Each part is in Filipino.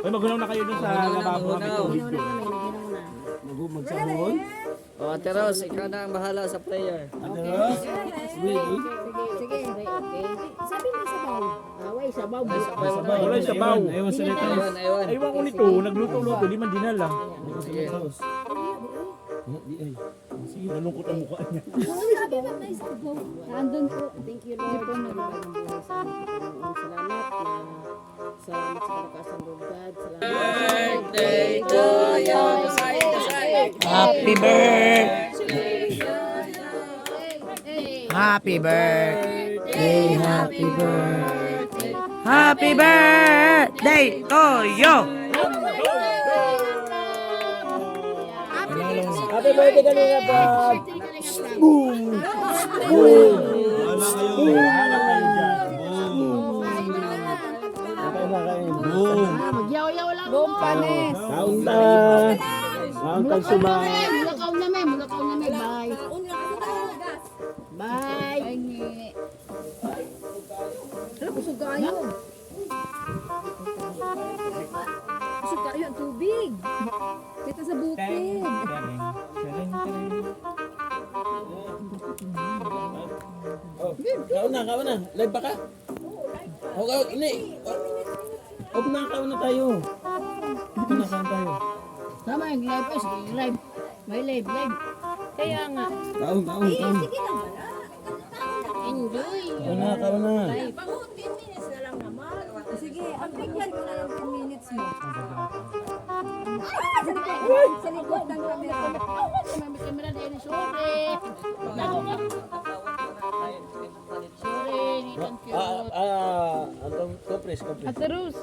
Ay, magunaw na kayo dun sa lababo kami tubig doon. Mag- Magsabon? O, Ate Rose, ikaw na ang bahala sa player. Ate Ros? Really? Sige, okay. Sabi mo sabaw. Away, sabaw. Sabaw. Wala yung sabaw. Aywan sa nito. Aywan. Aywan ko nito. Nagluto-luto. Di man dinala. Sige. Di ay. Sige, nalungkot ang mukha niya. Andun po. Thank you, Lord. Salamat na salamat sa kalakasan, Lord God. Salamat. Birthday to you. Dasay, dasay. Happy birthday. Happy birthday. Happy birthday. Happy birthday to you. Happy birthday kanina pa. Boom! Boom! Boom! Kain na kain. Boom! Magyaw-yaw lang. Bumpanes. Kaun ta. Kaun ta suma. Mulakaw na may. Mulakaw na may. Bye. Bye. Busog kayo? Busog kayo ang tubig. Kita sa bukid. Oh, kaun na, kaun na. Live pa ka? Oh, kaun, ini. Oh, Off na, na tayo. Na, kaun tayo. Tama yung live. Ay, sige, yung live. May live, live. Kaya nga. Kaun, kaun, kaun. Enjoy. Kaun na, kaun na. Sige, ang bigyan ko na yung 10 minutes mo. Sa likod ng camera. May camera din. Sorry. Sorry, thank you. Ah, ah, ang kopres, kopres. Ate Rus,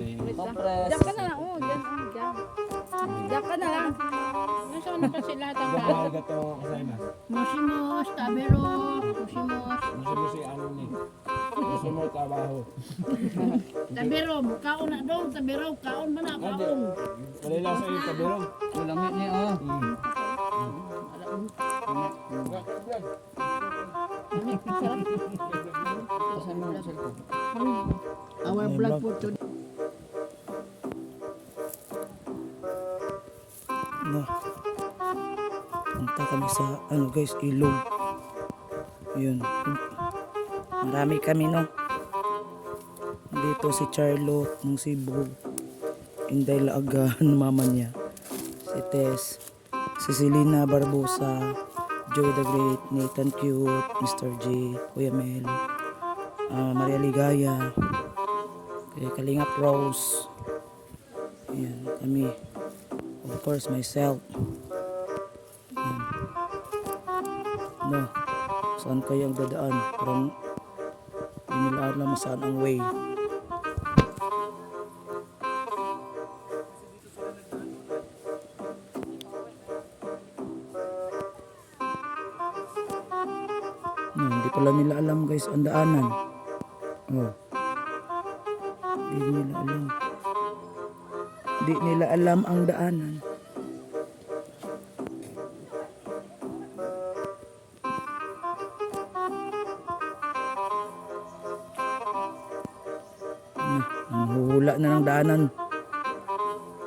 Compress. diyan ka na lang. Oh, diyan, oh, diyan. Diyan ka na lang. Nasa ano kasi lahat ang kasay na. Mushimos, tabero. Mushimos. Gusto mo si ano ni. Gusto mo trabaho. Tabero, kaon na daw. Tabero, kaon ba na? Kaon. Malila sa iyo, tabero. Ulamit niya, oh. Our vlog for today. No. Punta kami sa ano guys, ilog. Yun. Marami kami no. Dito si Charlotte ng Cebu. Inday Laagan, mama niya. Si Tess. Si Selena Barbosa. Joy the Great. Nathan Cute. Mr. J. Kuya Mel. ah, Maria Ligaya. Kaya Kalingap Rose. Ayan, kami. Of course, myself. Yan. No. Saan kayo ang dadaan? Parang nila alam saan ang way. No, hindi pala nila alam guys ang daanan. Oh. Hindi nila alam. Hindi nila alam ang daanan. Daanan.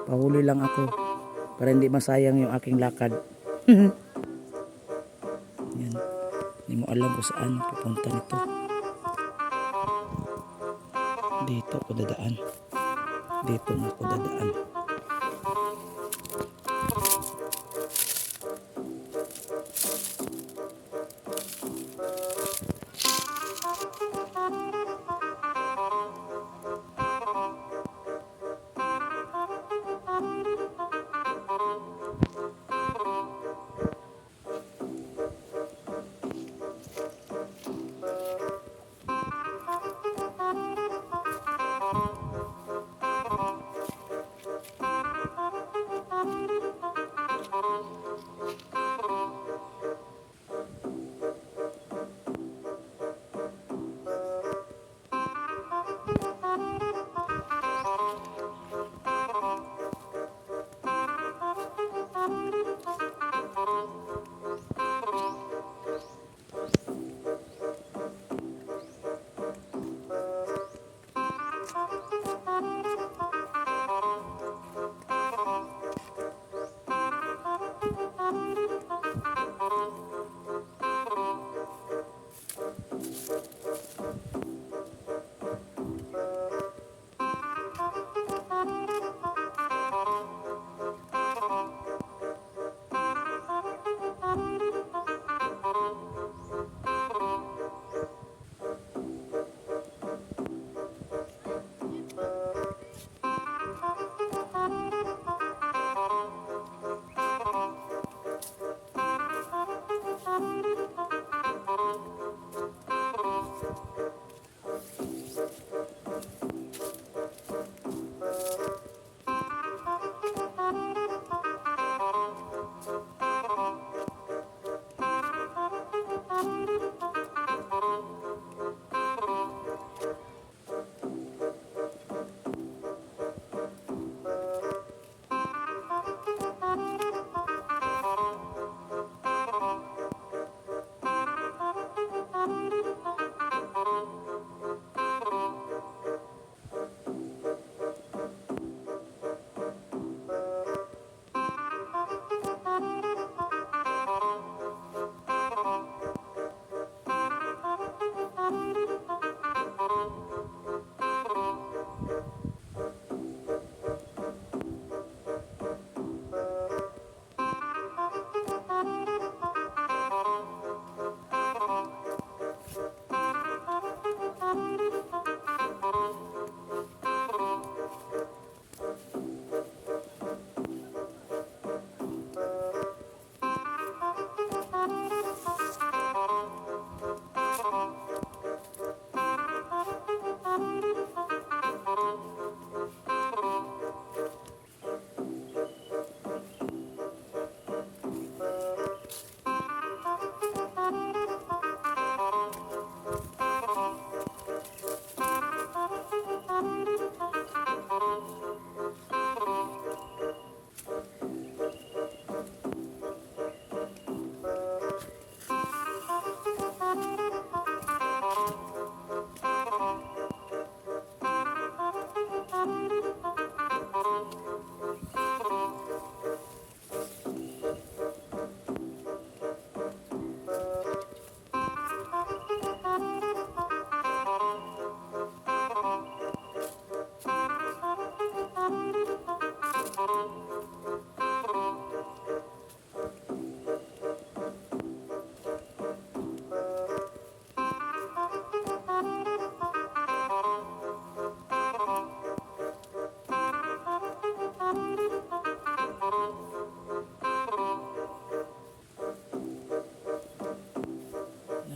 Pahuli lang ako. Para hindi masayang yung aking lakad. Yan. Hindi mo alam kung saan pupunta nito. Dito ako dadaan. Dito na ako dadaan.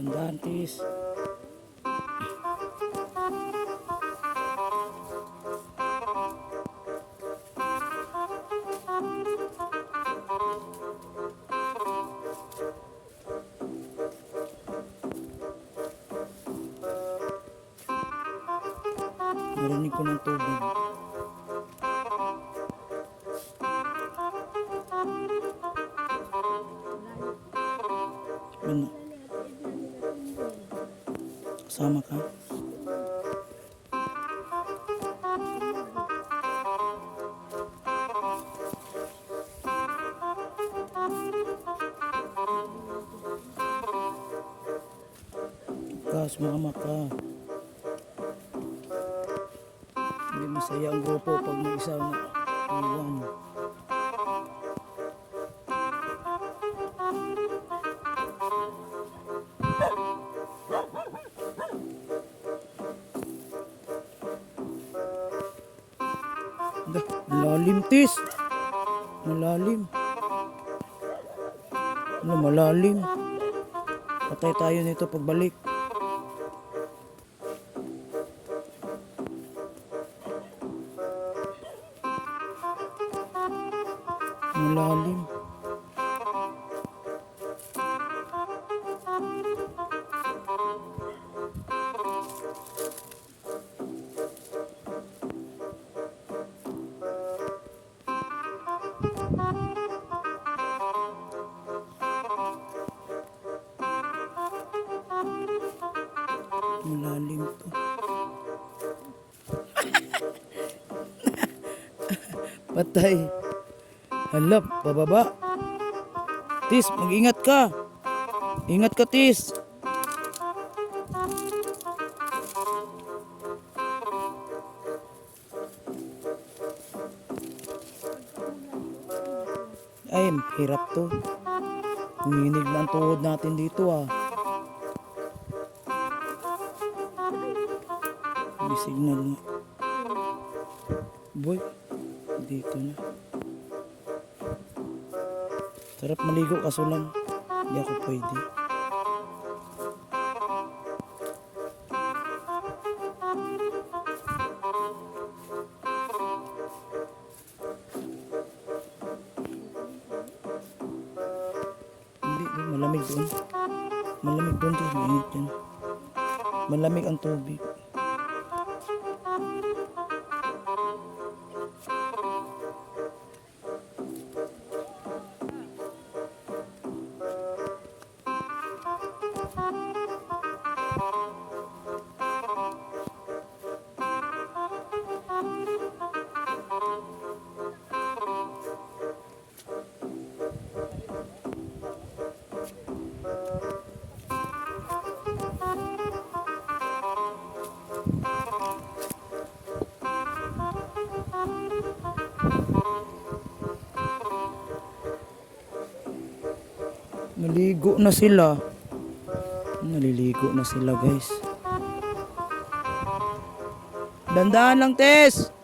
Tandaan, Hindi masaya ang grupo pag may isa na iwan. Malalim, tis. Malalim. Ano, malalim. Patay tayo nito pagbalik. Malalim to. Patay. Halap, bababa. Tis, mag-ingat ka. Ingat ka, Tis. Ay, hirap to. Uminig na tuhod natin dito ah. Signal na. Boy, dito na. Sarap maligo kaso lang. Hindi ako pwede. Hindi, malamig doon. Malamig doon, doon. Mainit yan. Malamig ang tubig. Na sila. Naliligo na sila, guys. Dandaan lang, Tess!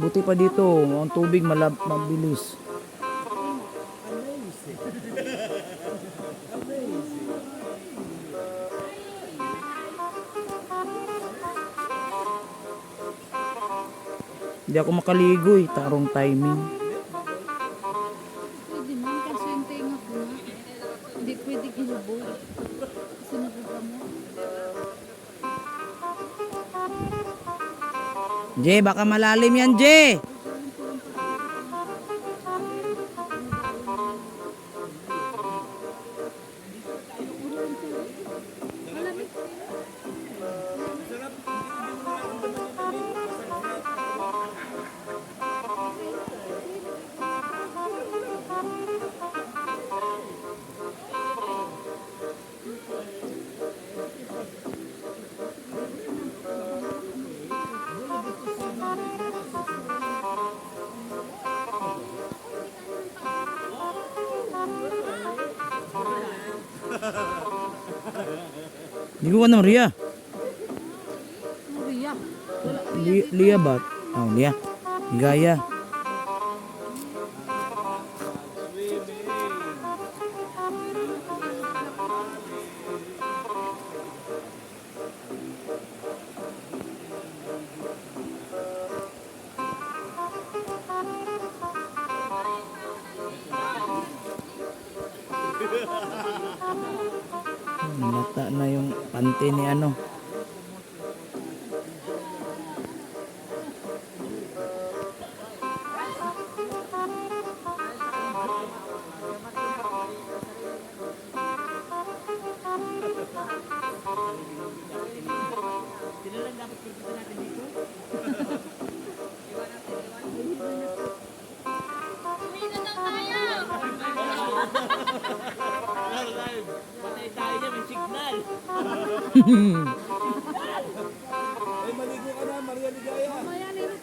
Buti pa dito, ang tubig malab mabilis. Hindi ako makaligo eh, tarong timing. Pwede man, kaso yung tinga ko Hindi pwede ginubo. Kasi nagugamo. Jay, baka malalim yan, Jay. Iwan ng Ria. Ria. Ria ba? Oh, Ria. Gaya. Ay, maligo ka na, Maria Ligaya. Maria Ligaya,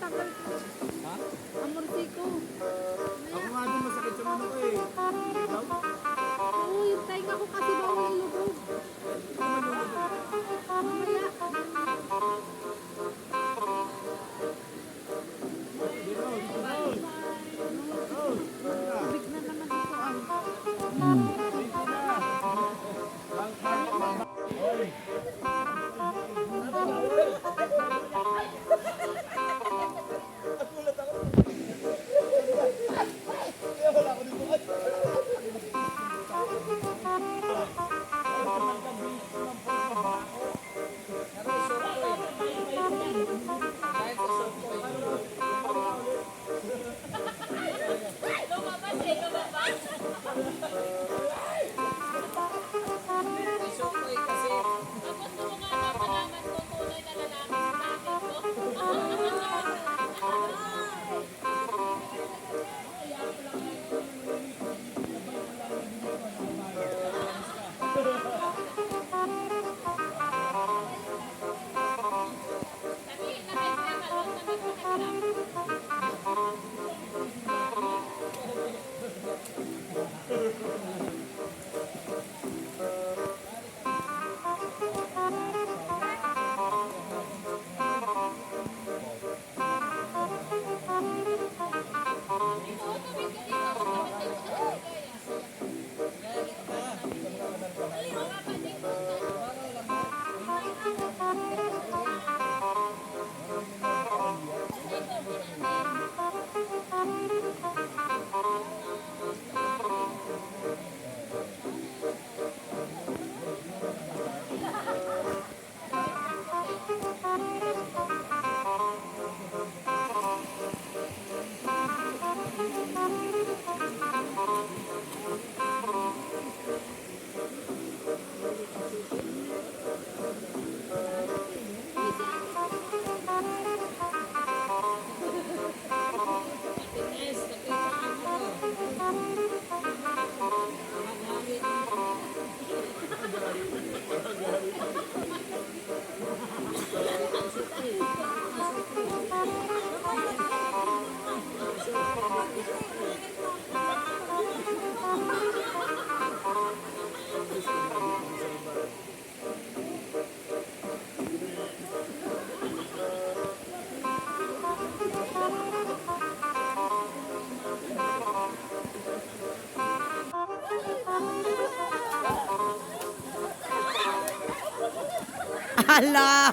الله.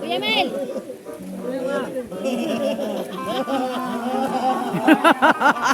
¡Oye, Mel! ¡Ja!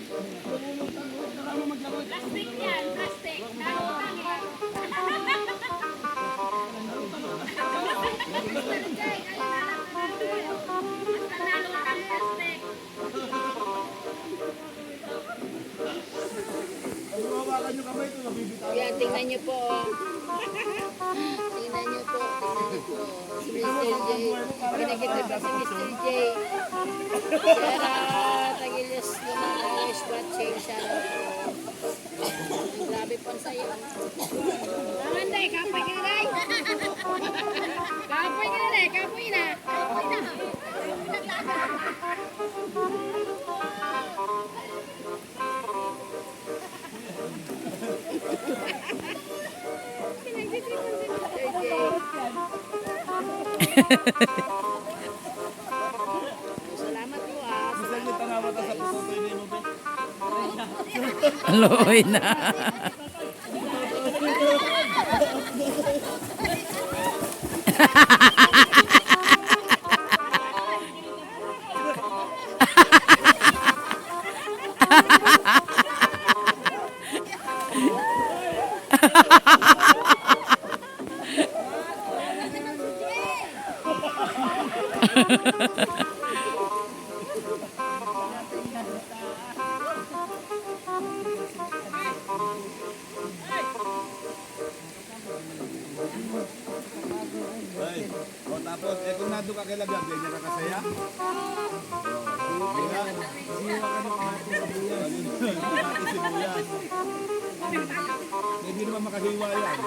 Salamat po ah. Salamat po ah. Salamat po ah. Salamat po ah. Hindi naman makahiwa yan.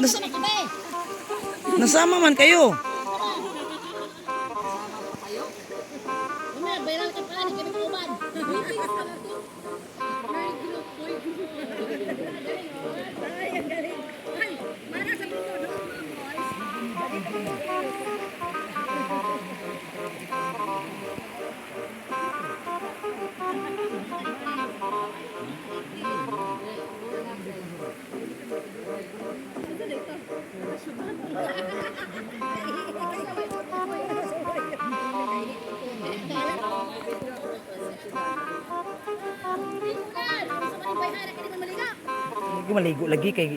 Nas nasama man kayo. Lagi kay